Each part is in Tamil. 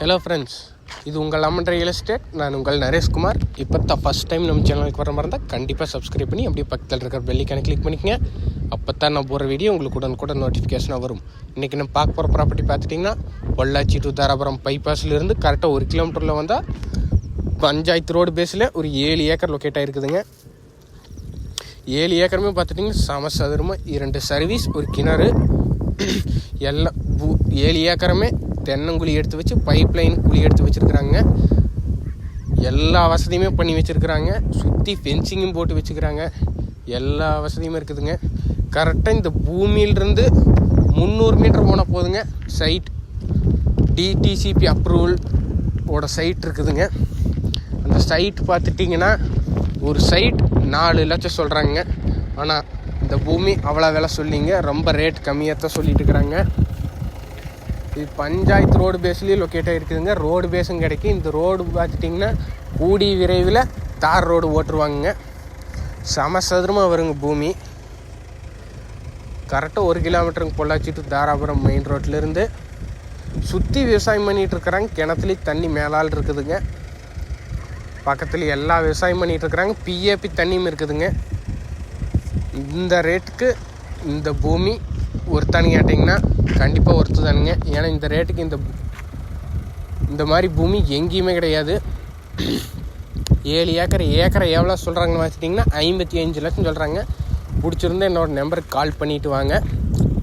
ஹலோ ஃப்ரெண்ட்ஸ் இது உங்கள் அம்மன்ற ரியல் எஸ்டேட் நான் உங்கள் நரேஷ்குமார். இப்போ தான் ஃபஸ்ட் டைம் நம்ம சேனலுக்கு வர மாதிரி இருந்தால் கண்டிப்பாக சப்ஸ்கிரைப் பண்ணி அப்படியே பக்கத்தில் இருக்கிற பெல்லைக்கான கிளிக் பண்ணிக்கங்க. அப்போ தான் நான் போகிற வீடியோ உங்களுக்கு உடனுக்குடன் நோட்டிஃபிகேஷனாக வரும். இன்றைக்கி நம்ம பார்க்க போகிற ப்ராப்பர்ட்டி பார்த்துட்டிங்கன்னா பொள்ளாச்சி டு தாராபுரம் பைபாஸ்லேருந்து கரெக்டாக ஒரு கிலோமீட்டரில் வந்தால் பஞ்சாயத்து ரோடு பேஸில் ஒரு ஏழு ஏக்கர் லொக்கேட் ஆகிருக்குதுங்க ஏழு ஏக்கருமே பார்த்துட்டிங்கன்னா சம சதுரமாக இரண்டு சர்வீஸ் ஒரு கிணறு. எல்லாம் பூ- ஏழு ஏக்கருமே தென்னங்குழி எடுத்து வச்சு பைப் லைன் குழி எடுத்து வச்சுருக்குறாங்க. எல்லா வசதியுமே பண்ணி வச்சுருக்குறாங்க. சுற்றி ஃபென்சிங்கும் போட்டு வச்சுக்கிறாங்க எல்லா வசதியுமே இருக்குதுங்க. கரெக்டாக இந்த பூமியிலிருந்து முந்நூறு மீட்டர் போனால் போதுங்க. சைட் டிடிசிபி அப்ரூவல் ஓட சைட் இருக்குதுங்க. அந்த சைட் பார்த்துட்டிங்கன்னா ஒரு சைட் நாலு லட்சம் சொல்கிறாங்க ஆனால் இந்த பூமி அவ்வளோ விலை சொல்லிங்க. ரொம்ப ரேட் கம்மியாக தான் சொல்லிட்டு இருக்கிறாங்க. இது பஞ்சாயத்து ரோடு பேஸ்லேயே லொக்கேட் ஆகிருக்குதுங்க ரோடு பேஸும் கிடைக்கும் இந்த ரோடு பார்த்துட்டிங்கன்னா கூடி விரைவில் தார் ரோடு ஓட்டுருவாங்கங்க. சமசதுரமாக வருங்க பூமி. கரெக்டாக ஒரு கிலோமீட்டருக்கு பொள்ளாச்சி டு தாராபுரம் மெயின் ரோட்லேருந்து சுற்றி விவசாயம் பண்ணிகிட்டு இருக்கிறாங்க. கிணத்துலேயும் தண்ணி மேலால் இருக்குதுங்க. பக்கத்தில் எல்லா விவசாயம் பண்ணிகிட்டு இருக்கிறாங்க. பிஏபி தண்ணியும் இருக்குதுங்க. இந்த ரேட்டுக்கு இந்த பூமி ஒருத்தானு கேட்டிங்கன்னா கண்டிப்பாக ஒருத்து தானுங்க. ஏன்னா இந்த ரேட்டுக்கு இந்த இந்த மாதிரி பூமி எங்கேயுமே கிடையாது. ஏழு ஏக்கர் ஏக்கரை எவ்வளோ சொல்கிறாங்கன்னு வச்சுட்டிங்கன்னா ஐம்பத்தி அஞ்சு லட்சம் சொல்கிறாங்க பிடிச்சிருந்தா என்னோடய நம்பருக்கு கால் பண்ணிவிட்டு வாங்க.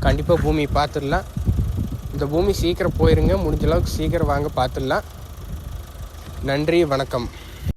கண்டிப்பாக பூமி பார்த்துடலாம் இந்த பூமி சீக்கிரம் போயிருங்க. முடிஞ்ச அளவுக்கு சீக்கிரம் வாங்க பார்த்துடலாம் நன்றி வணக்கம்.